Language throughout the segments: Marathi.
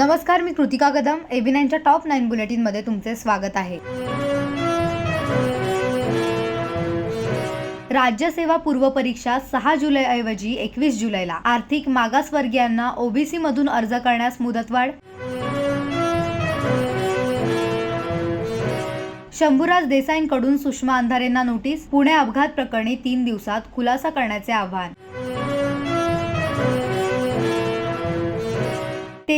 नमस्कार मी कृतिका कदम. एबी नाईनच्या टॉप नाईन बुलेटिनमध्ये तुमचे स्वागत आहे. राज्यसेवा पूर्व परीक्षा सहा जुलैऐवजी एकवीस जुलैला. आर्थिक मागासवर्गीयांना ओबीसी मधून अर्ज करण्यास मुदतवाढ. शंभूराज देसाईंकडून सुषमा अंधारेंना नोटीस. पुणे अपघात प्रकरणी तीन दिवसात खुलासा करण्याचे आव्हान.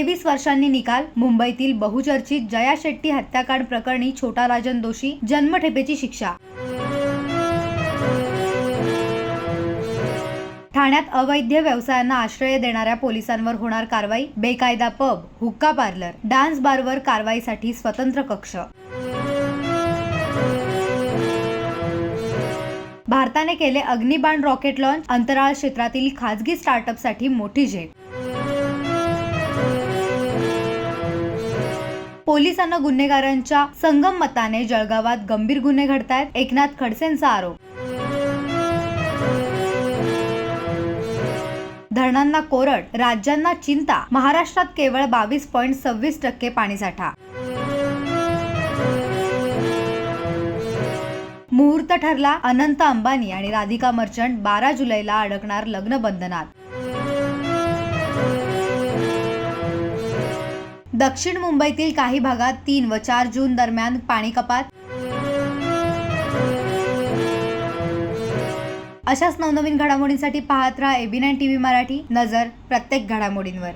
तेवीस वर्षांनी निकाल मुंबईतील बहुचर्चित जया शेट्टी हत्याकांड प्रकरणी छोटा राजन दोषी जन्मठेपेची शिक्षा. ठाण्यात अवैध व्यवसायांना आश्रय देणाऱ्या पोलिसांवर होणार कारवाई बेकायदा पब हुक्का पार्लर डान्स बारवर कारवाईसाठी स्वतंत्र कक्ष. भारताने केले अग्निबाण रॉकेट लॉन्च अंतराळ क्षेत्रातील खाजगी स्टार्टअपसाठी मोठी झेप. पोलिसांना गुन्हेगारांच्या संगम मताने जळगावात गंभीर गुन्हे घडतायत एकनाथ खडसेंचा आरोप. धरणांना कोरड राज्यांना चिंता महाराष्ट्रात केवळ बावीस पॉईंट सव्वीस टक्के पाणीसाठा. मुहूर्त ठरला अनंत अंबानी आणि राधिका मर्चंट बारा जुलैला अडकणार लग्न बंधनात. दक्षिण मुंबईतील काही भागात तीन व चार जून दरम्यान पाणी कपात. अशाच नवनवीन घडामोडींसाठी पाहत राहा एबी नाईन टीव्ही मराठी. नजर प्रत्येक घडामोडींवर.